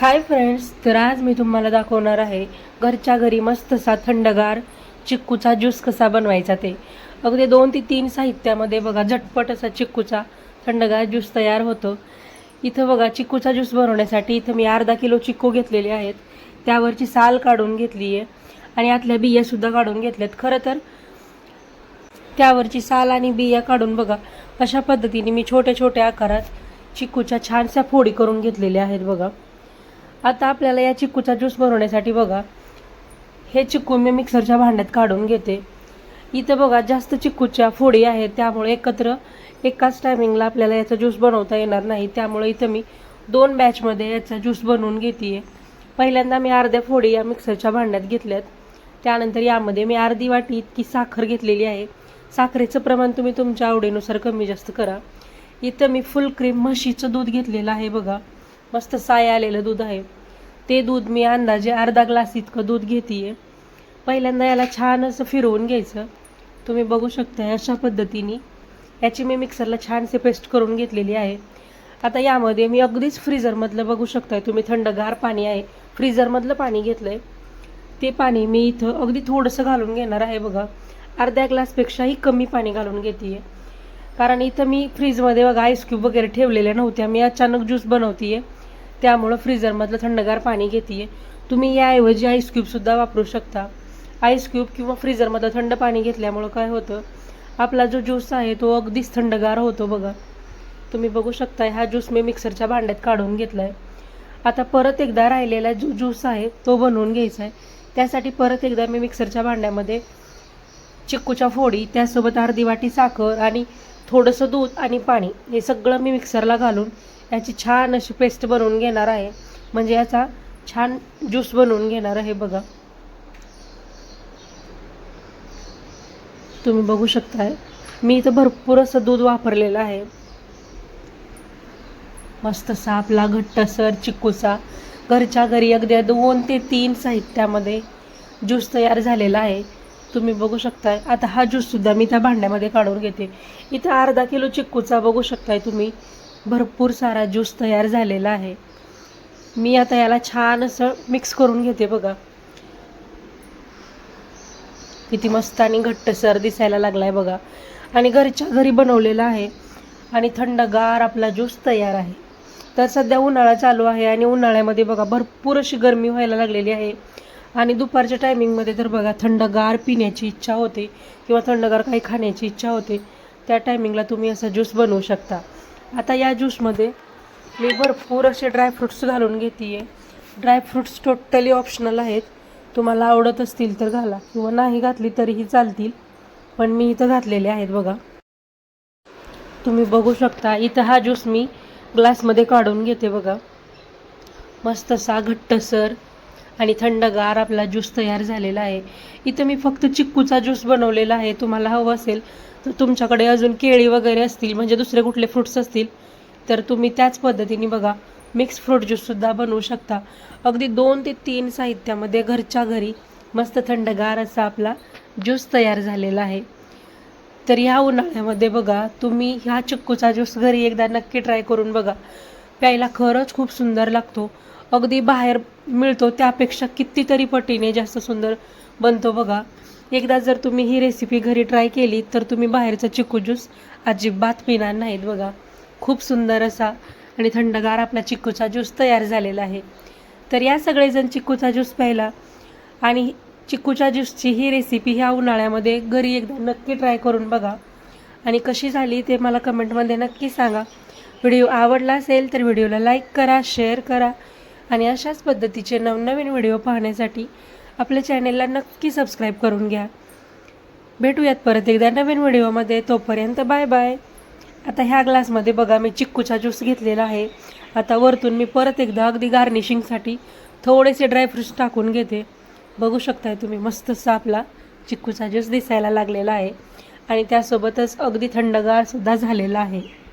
Hi friends तर आज मी तुम्हाला दाखवणार आहे घरच्या घरी मस्तसा थंडगार चिक्कूचा ज्यूस कसा बनवायचा ते. अगदी दोन ते तीन साहित्यामध्ये बघा झटपट असा चिक्कूचा थंडगार ज्यूस तयार होतो. इथं बघा चिक्कूचा ज्यूस बनवण्यासाठी इथं मी अर्धा किलो चिक्कू घेतलेले आहेत. त्यावरची साल काढून घेतली आहे. आणि आतल्या बियासुद्धा काढून घेतल्यात. खरं तर त्यावरची साल आणि बिया काढून बघा अशा पद्धतीने मी छोट्या छोट्या आकारात चिक्कूच्या छानशा फोडी करून घेतलेल्या आहेत बघा. आता आपल्याला या चिक्कूचा ज्यूस बनवण्यासाठी बघा. हे चिक्कू मी मिक्सरच्या भांड्यात काढून घेते. इथं बघा जास्त चिक्कूच्या फोडी आहेत त्यामुळे एकत्र एकाच टायमिंगला आपल्याला याचा ज्यूस बनवता येणार नाही. त्यामुळे इथं मी दोन बॅचमध्ये याचा ज्यूस बनवून घेते पहिल्यांदा मी अर्ध्या फोडी या मिक्सरच्या भांड्यात घेतल्यात. त्यानंतर यामध्ये मी अर्धी वाटी इतकी साखर घेतलेली आहे. साखरेचं प्रमाण तुम्ही तुमच्या आवडीनुसार कमी जास्त करा. इथं मी फुल क्रीम म्हशीचं दूध घेतलेलं आहे बघा. मस्त साय आलेलं दूध आहे. ते दूध मी अंदाजे अर्धा ग्लास इतकं दूध घेते पहिल्यांदा याला छान असं फिरवून घ्यायचं. तुम्ही बघू शकता अशा पद्धतीने. याची मी मिक्सरला छानसे पेस्ट करून घेतलेली आहे. आता यामध्ये मी अगदीच फ्रीजरमधलं बघू शकताय तुम्ही थंडगार पाणी आहे. फ्रीजरमधलं पाणी घेतलं आहे ते पाणी मी इथं अगदी थोडंसं घालून घेणार आहे बघा. अर्ध्या ग्लासपेक्षाही कमी पाणी घालून घेते कारण इथं मी फ्रीजमध्ये बघा आईस क्यूब वगैरे ठेवलेल्या नव्हत्या. मी अचानक ज्यूस बनवते आहे त्यामुळं फ्रीजरमधलं थंडगार पाणी घेते तुम्ही याऐवजी आईस क्यूबसुद्धा वापरू शकता. आईस क्यूब किंवा फ्रीजरमधलं थंड पाणी घेतल्यामुळं काय होतं आपला जो ज्यूस आहे तो अगदीच थंडगार होतो बघा. तुम्ही बघू शकता हा ज्यूस मी मिक्सरच्या भांड्यात काढून घेतला आहे आता परत एकदा राहिलेला जो ज्यूस आहे तो बनवून घ्यायचा आहे त्यासाठी परत एकदा मी मिक्सरच्या भांड्यामध्ये चिक्कूच्या फोडी त्यासोबत अर्धी वाटी साखर आणि थोडंसं दूध आणि पाणी हे सगळं मी मिक्सरला घालून याची छान अशी पेस्ट बनवून घेणार आहे. म्हणजे याचा छान ज्यूस बनवून घेणार आहे बघा. तुम्ही बघू शकताय. मी इथं भरपूर असं दूध वापरलेलं आहे. मस्त असा आपला घट्टसर चिक्कूचा घरच्या घरी अगदी दोन ते तीन साहित्यामध्ये ज्यूस तयार झालेला आहे. तुम्ही बघू शकताय. आता हा ज्यूससुद्धा मी त्या भांड्यामध्ये काढून घेते. इथं अर्धा किलो चिक्कूचा बघू शकताय तुम्ही. भरपूर सारा ज्यूस तयार झालेला आहे. मी आता याला छान असं मिक्स करून घेते बघा. किती मस्त आणि घट्टसर दिसायला लागलाय बघा. आणि घरच्या घरी बनवलेला आहे. आणि थंडगार आपला ज्यूस तयार आहे. तर सध्या उन्हाळा चालू आहे आणि उन्हाळ्यामध्ये बघा भरपूर अशी गरमी व्हायला लागलेली आहे. आणि दुपारच्या टायमिंगमध्ये तर बघा थंडगार पिण्याची इच्छा होते किंवा थंडगार काही खाण्याची इच्छा होते. त्या टायमिंगला तुम्ही असा ज्यूस बनवू शकता. आता या ज्यूसमध्ये मी भरपूर असे ड्रायफ्रुट्स घालून घेते ड्रायफ्रुट्स टोटली ऑप्शनल आहेत. तुम्हाला आवडत असतील तर घाला. किंवा नाही घातली तरीही चालतील. पण मी इथं घातलेले आहेत बघा. तुम्ही बघू शकता इथं हा ज्यूस मी ग्लासमध्ये काढून घेते बघा. मस्त असा घट्टसर आणि थंडगार आपला ज्यूस तयार झालेला आहे. इथं मी फक्त चिक्कूचा ज्यूस बनवलेला आहे. तुम्हाला हवं असेल तर तुमच्याकडे अजून केळी वगैरे असतील म्हणजे दुसरे कुठले फ्रुट्स असतील तर तुम्ही त्याच पद्धतीने बघा. मिक्स फ्रूट ज्यूससुद्धा बनवू शकता. अगदी दोन ते तीन साहित्यामध्ये घरच्या घरी मस्त थंडगार असा आपला ज्यूस तयार झालेला आहे. तर ह्या उन्हाळ्यामध्ये बघा तुम्ही ह्या चिक्कूचा ज्यूस घरी एकदा नक्की ट्राय करून बघा. प्यायला खरंच खूप सुंदर लागतो. अगदी बाहेर मिळतो त्यापेक्षा कितीतरी पटीने जास्त सुंदर बनतो बघा. एकदा जर तुम्ही ही रेसिपी घरी ट्राय केली तर तुम्ही बाहेरचा चिक्कू ज्यूस अजिबात पिणार नाहीत बघा. खूप सुंदर असा आणि थंडगार आपला चिक्कूचा ज्यूस तयार झालेला आहे. तर या सगळेजण चिक्कूचा ज्यूस प्यायला आणि चिक्कूच्या ज्यूसची ही रेसिपी ह्या उन्हाळ्यामध्ये घरी एकदा नक्की ट्राय करून बघा. आणि कशी झाली ते मला कमेंटमध्ये नक्की सांगा. व्हिडिओ आवडला असेल तर व्हिडिओला लाईक करा शेअर करा आणि अशाच पद्धतीचे नवनवीन व्हिडिओ पाहण्यासाठी आपल्या चॅनेलला नक्की सबस्क्राईब करून घ्या. भेटूयात परत एकदा नवीन व्हिडिओमध्ये तोपर्यंत बाय बाय आता ह्या ग्लासमध्ये बघा मी चिक्कूचा ज्यूस घेतलेला आहे. आता वरतून मी परत एकदा अगदी गार्निशिंगसाठी थोडेसे ड्रायफ्रूट्स टाकून घेते. बघू शकताय तुम्ही मस्तसा आपला चिक्कूचा ज्यूस दिसायला लागलेला आहे. आणि त्यासोबतच अगदी थंडगारसुद्धा झालेला आहे.